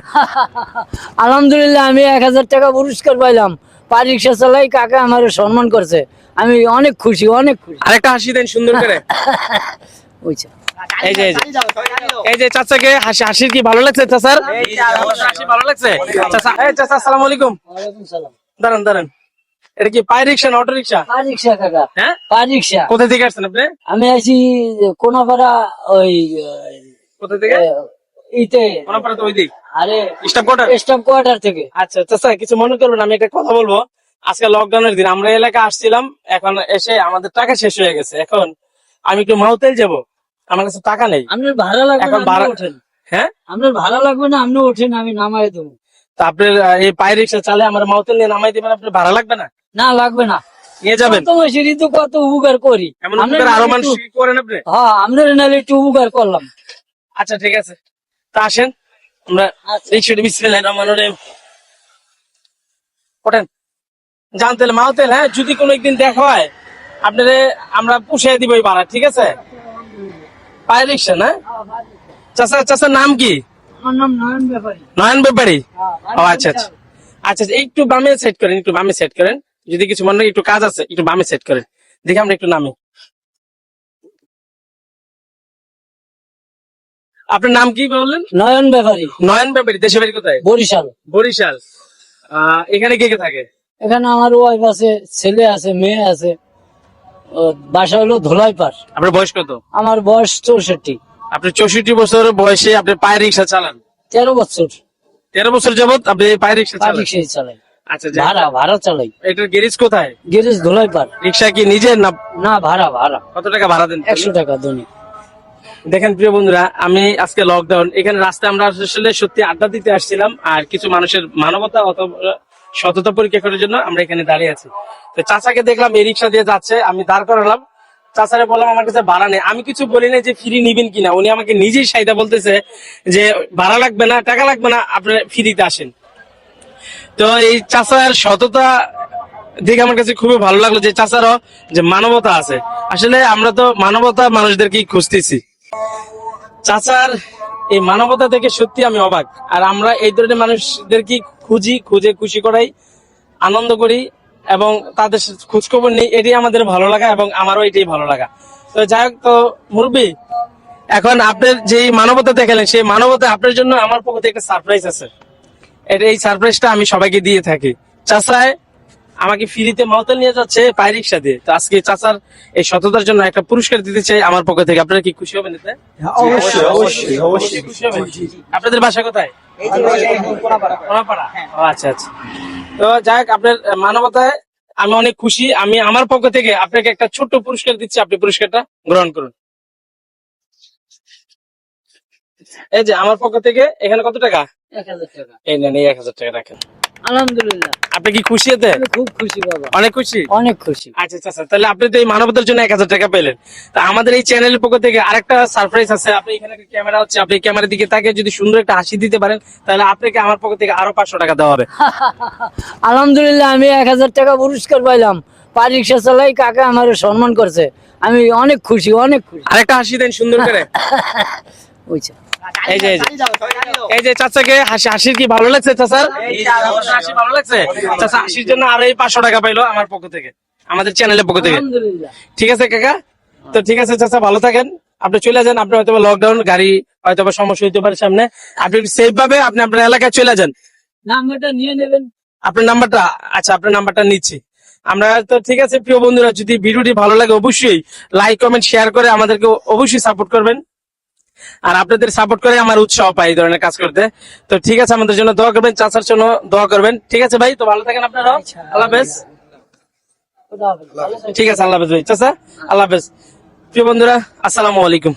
আলহামদুলিল্লাহ আমি এক হাজার টাকা পুরস্কার পাইলাম। পা রিক্সা চালাই কাকা আমার সম্মান করছে। আমি অনেক খুশি অনেক খুশি। আরেকটা হাসি দেন সুন্দর করে। বুঝছে এই যে এই যে। চাচাকে হাসি হাসির কি ভালো লাগছে চাচার? হাসি ভালো লাগছে। চাচা এই চাচা আসসালামু আলাইকুম। দাঁড়ান দাঁড়ান। এটা কি রিক্সা না অটো রিক্সা? পা রিক্সা কাকা। হ্যাঁ? রিক্সা। কোথা থেকে আসছেন আপনি? আমি আছি কোনাপাড়া ওই কোথা থেকে? ইতে কোনাপাড়া তো ওই দিক আরে স্টাফ কোয়ার্টার স্টাফ কোয়ার্টার থেকে। আচ্ছা চাচা কিছু মনে করবেন আমি একটা কথা বলব। আজকে লকডাউনের দিন আমরা এলাকা আসছিলাম এখন এসে আমাদের টাকা শেষ হয়ে গেছে। এখন আমি একটু মাউতেল যাব। আমার কাছে টাকা নেই। আপনার ভাড়া লাগবে এখন ভাড়া- আপনি ওঠেন। হ্যাঁ? আপনার ভাড়া লাগবে না আপনি ওঠেন আমি নামাই দেবো। তা আপনার এই পাই রিক্সা চালে আমার মাউতেল নিয়ে নামাই দিবেন আপনার ভাড়া লাগবে না? না লাগবে না। নিয়ে যাবেন? তো কত উপকার করি। আরও মানুষ করেন আপনি? হ্যাঁ নাহলে একটু উপকার করলাম। আচ্ছা ঠিক আছে। তা আসেন আমরা। রিক্সাটি বিসমিল্লাহ রহমান রহিম ওঠেন। জান তেল মাও তেল হ্যাঁ যদি কোনো একদিন দেখা হয় আপনারে আমরা পুষিয়ে দিব এই ভাড়া ঠিক আছে? পায়ে রিক্সা না চাচা চাচার নাম কি? নয়ন ব্যাপারী। হ্যাঁ, ও আচ্ছা আচ্ছা। আচ্ছা আচ্ছা, একটু বামে সেট করেন একটু বামে সেট করেন। যদি কিছু মনে হয় একটু কাজ আছে একটু বামে সেট করেন। দেখি আমরা একটু নামি। আপনার নাম কি বললেন? নয়ন ব্যাপারী। নয়ন ব্যাপারী দেশে বাড়ি কোথায়? বরিশাল। বরিশাল। এখানে কে কে থাকে? এখানে আমার ওয়াইফ আছে ছেলে আছে মেয়ে আছে। বাসা হলো ধোলাইপাড়। আপনার বয়স কত? আমার বয়স চৌষট্টি। আপনি চৌষট্টি বছর বয়সে আপনি পায়ে রিক্সা চালান? তেরো বছর। তেরো বছর যাবত আপনি পায়ে রিক্সা চালান? আচ্ছা ভাড়া ভাড়া চালাই। এটার গ্যারেজ কোথায়? গ্যারেজ ধোলাইপাড়। রিক্সা কি নিজের না না ভাড়া ভাড়া। কত টাকা ভাড়া দেন একশো টাকা দৈনিক দেখেন প্রিয় বন্ধুরা, আমি আজকে লকডাউন এখানে রাস্তায় আমরা আসলে সত্যি আড্ডা দিতে আসছিলাম আর কিছু মানুষের মানবতা অথবা সততা পরীক্ষা করার জন্য আমরা এখানে দাঁড়িয়ে আছি। তো চাচাকে দেখলাম, এই রিক্সা দিয়ে যাচ্ছে, আমি দাঁড় করালাম। চাচারে বললাম, আমার কাছে ভাড়া নেই। আমি কিছু বলি না যে ফ্রি নিবেন কিনা। উনি আমাকে নিজেই সাইডা বলতেছে যে, ভাড়া লাগবে না, টাকা লাগবে না, আপনি ফ্রিতে আসেন। তো এই চাচার সততা দেখে আমার কাছে খুবই ভালো লাগল যে, চাচারও যে মানবতা আছে। আসলে আমরা তো মানবতা মানুষদেরকেই খুঁজতেছি। চাচার এই মানবতা থেকে সত্যি আমি অবাক। আর আমরা এই ধরনের মানুষদেরকে খুঁজি, খুঁজে খুশি করাই, আনন্দ করি এবং তাদের খোঁজ খবর নেই, এটাই আমাদের ভালো লাগা এবং আমারও এটাই ভালো লাগা। তো যাই হোক, তো মুরব্বী, এখন আপনার যে মানবতা দেখালেন, সেই মানবতা আপনার জন্য আমার পক্ষ থেকে একটা সারপ্রাইজ আছে। এটা এই সারপ্রাইজটা আমি সবাইকে দিয়ে থাকি। চাচায় আমাকে ফ্রিতে মাউতাল নিয়ে যাচ্ছে পাই রিক্সা দিয়ে। তো আজকে চাচার এই সততার জন্য একটা পুরস্কার দিতে চাই আমার পক্ষ থেকে। আপনারা কি খুশি হবেন এতে? অবশ্যই অবশ্যই অবশ্যই খুশি হবেন। আপনাদের বাসা কোথায়? আচ্ছা আচ্ছা। তো যাই হোক আপনার মানবতায় আমি অনেক খুশি। আমি আমার পক্ষ থেকে আপনাকে একটা ছোট্ট পুরস্কার দিচ্ছি। আপনি পুরস্কারটা গ্রহণ করুন। এই যে আমার পক্ষ থেকে এখানে কত টাকা? এক হাজার টাকা। এই নেন এক হাজার টাকা রাখেন। আলহামদুলিল্লাহ। আপনি কি খুশি এতে? খুব খুশি বাবা। অনেক খুশি? অনেক খুশি। আচ্ছা আচ্ছা আচ্ছা। তাহলে আপনি তো এই মানবতার জন্য এক হাজার টাকা পেলেন। তা আমাদের এই চ্যানেলের পক্ষ থেকে আরেকটা সারপ্রাইজ আছে। আপনি এখানে একটা ক্যামেরা হচ্ছে আপনি ক্যামেরার দিকে তাকে যদি সুন্দর একটা হাসি দিতে পারেন তাহলে আপনাকে আমার পক্ষ থেকে আরও পাঁচশো টাকা দেওয়া হবে। আলহামদুলিল্লাহ আমি এক হাজার টাকা পুরস্কার পাইলাম। পা রিক্সা চালাই কাকা আমার সম্মান করছে। আমি অনেক খুশি অনেক খুশি। আরেকটা হাসি দেন সুন্দর করে। বুঝছে এই যে এই যে। চাচাকে হাসি হাসির কি ভালো লাগছে চাচার হাসি ভালো লাগছে? চাচা হাসির জন্য আরও এই পাঁচশো টাকা পাইলো আমার পক্ষ থেকে আমাদের চ্যানেলের পক্ষ থেকে। ঠিক আছে কাকা? তো ঠিক আছে চাচা ভালো থাকেন। আপনি চলে যান আপনি হয়তো লকডাউন গাড়ি হয়তো সমস্যা হইতে পারে সামনে। আপনি সেফ ভাবে আপনি আপনার এলাকায় চলে যান। নাম্বারটা নিয়ে নেবেন। আপনার নাম্বারটা আচ্ছা আপনার নাম্বারটা নিচ্ছি। আমরা তো ঠিক আছে প্রিয় বন্ধুরা যদি ভিডিওটি ভালো লাগে অবশ্যই লাইক কমেন্ট শেয়ার করে আমাদেরকে অবশ্যই সাপোর্ট করবেন। আর আপনাদের সাপোর্ট করে আমার উৎসাহ পাই এই ধরনের কাজ করতে। তো ঠিক আছে আমাদের জন্য দোয়া করবেন চাচার জন্য দোয়া করবেন। ঠিক আছে ভাই তো ভালো থাকেন আপনারা আল্লাহ হাফেজ। ঠিক আছে আল্লাহ হাফেজ ভাই। চাচা আল্লাহ হাফেজ। প্রিয় বন্ধুরা আসসালামু আলাইকুম।